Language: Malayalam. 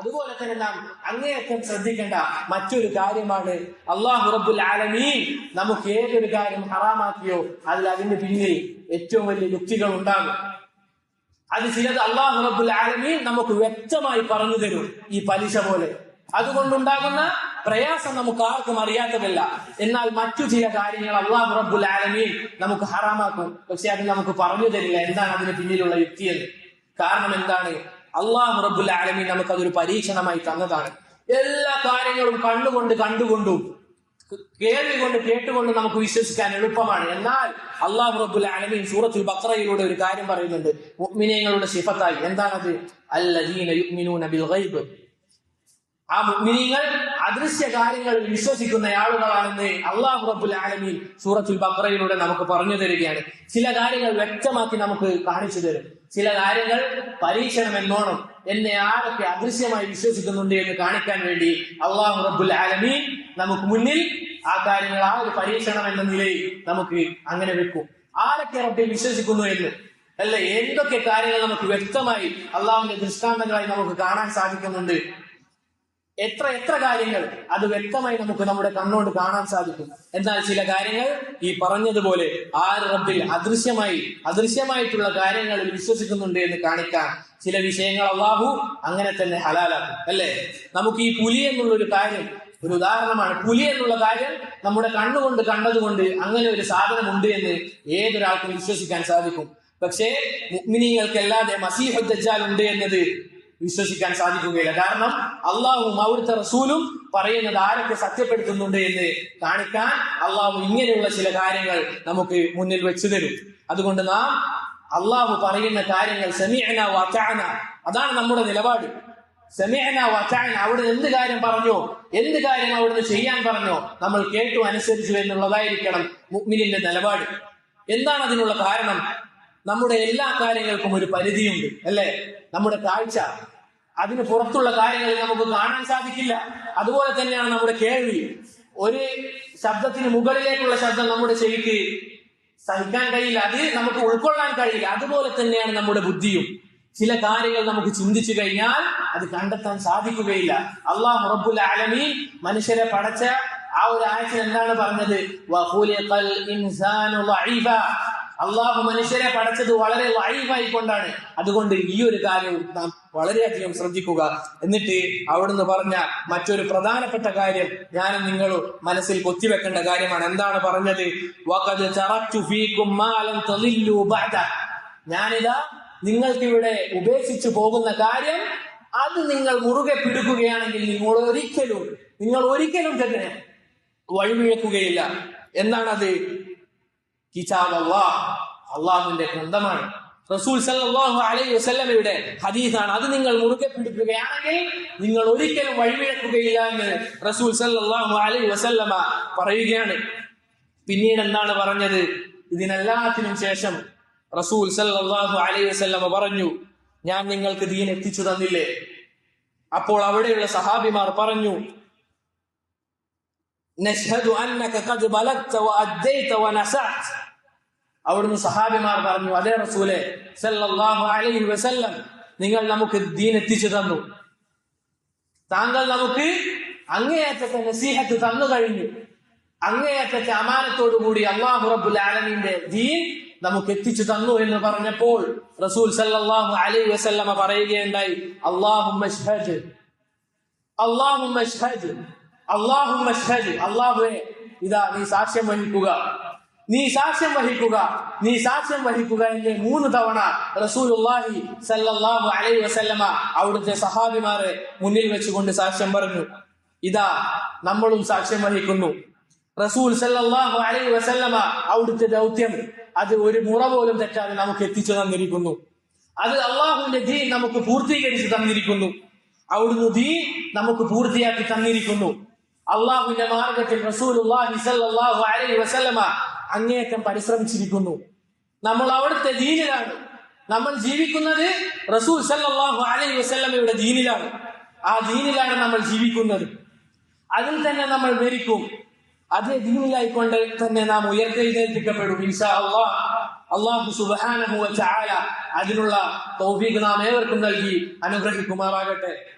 അതുപോലെ തന്നെ നാം അങ്ങേയറ്റം ശ്രദ്ധിക്കേണ്ട മറ്റൊരു കാര്യമാണ്. അള്ളാഹു റബ്ബുൽ ആലമീൻ നമുക്ക് ഏതൊരു കാര്യം ഹറാമാക്കിയോ അതിൽ അതിന്റെ പിന്നിൽ ഏറ്റവും വലിയ യുക്തികൾ ഉണ്ടാകും. അത് ചിലത് അള്ളാഹു റബ്ബുൽ ആലമീൻ നമുക്ക് വ്യക്തമായി പറഞ്ഞു തരും ഈ പലിശ പോലെ. അതുകൊണ്ടുണ്ടാകുന്ന പ്രയാസം നമുക്ക് ആർക്കും അറിയാത്തതല്ല. എന്നാൽ മറ്റു ചില കാര്യങ്ങൾ അള്ളാഹു റബ്ബുൽ ആലമീൻ നമുക്ക് ഹറാമാക്കും. പക്ഷെ അത് നമുക്ക് പറഞ്ഞു തരില്ല. എന്താണ് അതിന് പിന്നിലുള്ള യുക്തി എന്ന്? കാരണം എന്താണ്? അള്ളാഹു റബുല്ല ആലമി നമുക്ക് അതൊരു പരീക്ഷണമായി തന്നതാണ്. എല്ലാ കാര്യങ്ങളും കണ്ടുകൊണ്ട് കണ്ടുകൊണ്ടും കേൾവികൊണ്ട് കേട്ടുകൊണ്ട് നമുക്ക് വിശ്വസിക്കാൻ എളുപ്പമാണ്. എന്നാൽ അള്ളാഹു റബ്ബുൽ ആലമീൻ സൂറത്തുൽ ബക്രയിലൂടെ ഒരു കാര്യം പറയുന്നുണ്ട്. മുഅ്മിനീങ്ങളുടെ ശിഫത്തായി എന്താണത്? അല്ലദീന യുഅ്മിനൂന ബിൽ ഗൈബ്. ആ മുഅ്മിനീങ്ങൾ അദൃശ്യ കാര്യങ്ങളിൽ വിശ്വസിക്കുന്ന ആളുകളാണെന്ന് അള്ളാഹു റബ്ബുൽ ആലമീൻ സൂറത്തുൽ ബക്രയിലൂടെ നമുക്ക് പറഞ്ഞു തരികയാണ്. ചില കാര്യങ്ങൾ വ്യക്തമാക്കി നമുക്ക് കാണിച്ചു തരും. ചില കാര്യങ്ങൾ പരീക്ഷണം എന്നോണം എന്നെ ആരൊക്കെ അദൃശ്യമായി വിശ്വസിക്കുന്നുണ്ട് എന്ന് കാണിക്കാൻ വേണ്ടി അള്ളാഹു റബ്ബുൽ ആലമീൻ നമുക്ക് മുന്നിൽ ആ കാര്യങ്ങൾ ആ ഒരു പരീക്ഷണം എന്ന നിലയിൽ നമുക്ക് അങ്ങനെ വെക്കും. ആരൊക്കെ റബ്ബിൽ വിശ്വസിക്കുന്നു എന്ന്? അല്ലെ? എന്തൊക്കെ കാര്യങ്ങൾ നമുക്ക് വ്യക്തമായി അള്ളാഹുവിന്റെ ദൃഷ്ടാന്തങ്ങളായി നമുക്ക് കാണാൻ സാധിക്കുന്നുണ്ട്? എത്ര എത്ര കാര്യങ്ങൾ അത് വ്യക്തമായി നമുക്ക് നമ്മുടെ കണ്ണോട് കാണാൻ സാധിക്കും. എന്നാൽ ചില കാര്യങ്ങൾ ഈ പറഞ്ഞതുപോലെ ആര് റബ്ബിൽ അദൃശ്യമായി അദൃശ്യമായിട്ടുള്ള കാര്യങ്ങളിൽ വിശ്വസിക്കുന്നുണ്ട് എന്ന് കാണിക്കാൻ ചില വിഷയങ്ങൾ അള്ളാഹു അങ്ങനെ തന്നെ ഹലാലാക്കും അല്ലേ? നമുക്ക് ഈ പുലി എന്നുള്ളൊരു കാര്യം ഒരു ഉദാഹരണമാണ്. പുലി എന്നുള്ള കാര്യം നമ്മുടെ കണ്ണുകൊണ്ട് കണ്ടതുകൊണ്ട് അങ്ങനെ ഒരു സാധനം ഉണ്ട് എന്ന് ഏതൊരാൾക്കും വിശ്വസിക്കാൻ സാധിക്കും. പക്ഷേ മുഗ്മിനികൾക്കല്ലാതെ മസീഹ് ദജ്ജാൽ ഉണ്ട് എന്നത് വിശ്വസിക്കാൻ സാധിക്കുകയില്ല. കാരണം അള്ളാഹുവും അവിടുത്തെ റസൂലും പറയുന്നത് ആരൊക്കെ സത്യപ്പെടുത്തുന്നുണ്ട് എന്ന് കാണിക്കാൻ അള്ളാഹു ഇങ്ങനെയുള്ള ചില കാര്യങ്ങൾ നമുക്ക് മുന്നിൽ വെച്ചു തരും. അതുകൊണ്ട് നാം അള്ളാഹു പറയുന്ന കാര്യങ്ങൾ സെമിഅന വചാന അതാണ് നമ്മുടെ നിലപാട്. സെമിഅന വചാന അവിടെ എന്ത് കാര്യം പറഞ്ഞോ എന്ത് കാര്യം അവിടുന്ന് ചെയ്യാൻ പറഞ്ഞോ നമ്മൾ കേട്ടു അനുസരിച്ചു എന്നുള്ളതായിരിക്കണം മുഗ്മിനിന്റെ നിലപാട്. എന്താണ് അതിനുള്ള കാരണം? നമ്മുടെ എല്ലാ കാര്യങ്ങൾക്കും ഒരു പരിധിയുണ്ട് അല്ലേ? നമ്മുടെ കാഴ്ച. അതിന് പുറത്തുള്ള കാര്യങ്ങൾ നമുക്ക് കാണാൻ സാധിക്കില്ല. അതുപോലെ തന്നെയാണ് നമ്മുടെ കേൾവി. ഒരു ശബ്ദത്തിന് മുകളിലേക്കുള്ള ശബ്ദം നമ്മുടെ ചെവിക്ക് സഹിക്കാൻ കഴിയില്ല അത് നമുക്ക് ഉൾക്കൊള്ളാൻ കഴിയില്ല. അതുപോലെ തന്നെയാണ് നമ്മുടെ ബുദ്ധിയും. ചില കാര്യങ്ങൾ നമുക്ക് ചിന്തിച്ചു കഴിഞ്ഞാൽ അത് കണ്ടെത്താൻ സാധിക്കുകയില്ല. അള്ളാഹ് റബ്ബുൽ ആലമീൻ മനുഷ്യരെ പടച്ച ആ ഒരു ആഴ്ച എന്താണ് പറഞ്ഞത്? അള്ളാഹു മനുഷ്യരെ പഠിച്ചത് വളരെ ലൈവായി കൊണ്ടാണ്. അതുകൊണ്ട് ഈ ഒരു കാര്യം നാം വളരെയധികം ശ്രദ്ധിക്കുക. എന്നിട്ട് അവിടുന്ന് പറഞ്ഞ മറ്റൊരു പ്രധാനപ്പെട്ട കാര്യം ഞാൻ നിങ്ങൾ മനസ്സിൽ കൊത്തിവെക്കേണ്ട കാര്യമാണ്. എന്താണ് പറഞ്ഞത്? ഞാനിതാ നിങ്ങൾക്കിവിടെ ഉപേക്ഷിച്ചു പോകുന്ന കാര്യം അത് നിങ്ങൾ മുറുകെ പിടിക്കുകയാണെങ്കിൽ നിങ്ങൾ ഒരിക്കലും നിങ്ങൾ ഒരിക്കലും തന്നെ വഴിവിഴക്കുകയില്ല. എന്താണത്? കിതാബ് അള്ളാഹ് അള്ളാഹുവിന്റെ ഗ്രന്ഥമാണ്. റസൂൽ സല്ലാഹു അലൈഹി വസ്ലമയുടെ ഹദീസാണ്. അത് നിങ്ങൾ മുറുകെ പിടിക്കുകയാണെങ്കിൽ നിങ്ങൾ ഒരിക്കലും വഴിവിഴക്കുകയില്ല എന്ന് റസൂൽ സല്ലാഹു അലൈഹി വസല്ലമ പറയുകയാണ്. പിന്നീട് എന്താണ് പറഞ്ഞത്? ഇതിനെല്ലാത്തിനും ശേഷം റസൂൽ സല്ലാഹു അലൈഹി വസല്ലമ പറഞ്ഞു ഞാൻ നിങ്ങൾക്ക് ദീൻ എത്തിച്ചു തന്നില്ലേ? അപ്പോൾ അവിടെയുള്ള സഹാബിമാർ പറഞ്ഞു നഷ്ഹദു അന്നക ഖദ് ബലഗ്ത വഅദ്ദൈത വനസഅത അവിടുന്ന് സഹാബിമാർ പറഞ്ഞു അതേ റസൂലെ സല്ലല്ലാഹു അലൈഹി വസല്ലം നിങ്ങൾ നമുക്ക് ദീൻ എത്തിച്ചു തന്നു. താങ്കൾ നമുക്ക് അങ്ങേയറ്റത്തെ നസീഹത്ത് തന്നു കഴിഞ്ഞു. അങ്ങേയറ്റത്തെ അമാനത്തോടുകൂടി അള്ളാഹു റബ്ബുൽ ആലമീന്റെ ദീൻ നമുക്ക് എത്തിച്ചു തന്നു എന്ന് പറഞ്ഞപ്പോൾ റസൂൽ സല്ലല്ലാഹു അലൈഹി വസല്ലമ പറയുകയുണ്ടായി അള്ളാഹുമ്മ ഷ്ഹദ് അള്ളാഹുമ്മ ഷ്ഹദ് അള്ളാഹുമ്മ ഷ്ഹദ് അള്ളാഹുവേ ഇതാ നീ സാക്ഷ്യം വഹിക്കുക. നീ സാക്ഷ്യം വഹിക്കുക. നീ സാക്ഷ്യം വഹിക്കുക എന്ന് മൂന്ന് തവണ റസൂലുള്ളാഹി സല്ലല്ലാഹു അലൈഹി വസല്ലമ അവിടുത്തെ സഹാബിമാരെ മുന്നിൽ വെച്ചുകൊണ്ട് സാക്ഷ്യം പറഞ്ഞു. ഇതാ നമ്മളും സാക്ഷ്യം വഹിക്കുന്നു. റസൂൽ സല്ലല്ലാഹു അലൈഹി വസല്ലമ അവിടുത്തെ ദൗത്യം അത് ഒരു മുറ പോലും തെറ്റാതെ നമുക്ക് എത്തിച്ചു തന്നിരിക്കുന്നു. അത് അള്ളാഹുവിന്റെ ദീൻ നമുക്ക് പൂർത്തീകരിച്ച് തന്നിരിക്കുന്നു. അവിടുന്ന് ദീൻ നമുക്ക് പൂർത്തിയാക്കി തന്നിരിക്കുന്നു. അള്ളാഹുവിന്റെ മാർഗത്തിൽ വസല്ലമ അങ്ങേയറ്റം പരിശ്രമിച്ചിരിക്കുന്നു. നമ്മൾ അവിടുത്തെ ദീനിലാണ്. നമ്മൾ ജീവിക്കുന്നത് റസൂൽ സല്ലാഹു അലൈഹി വസല്ലമയുടെ ദീനിലാണ്. ആ ദീനിലാണ് നമ്മൾ ജീവിക്കുന്നത്. അതിൽ തന്നെ നമ്മൾ മരിക്കും. അതേ ദീനിലായിക്കൊണ്ട് തന്നെ നാം ഉയർത്തെഴുന്നേൽപ്പിക്കപ്പെടും ഇൻഷാ അള്ളാഹ് അള്ളാഹു തആല അതിനുള്ള തൗഫീഖ് നാം ഏവർക്കും നൽകി അനുഗ്രഹിക്കുമാറാകട്ടെ.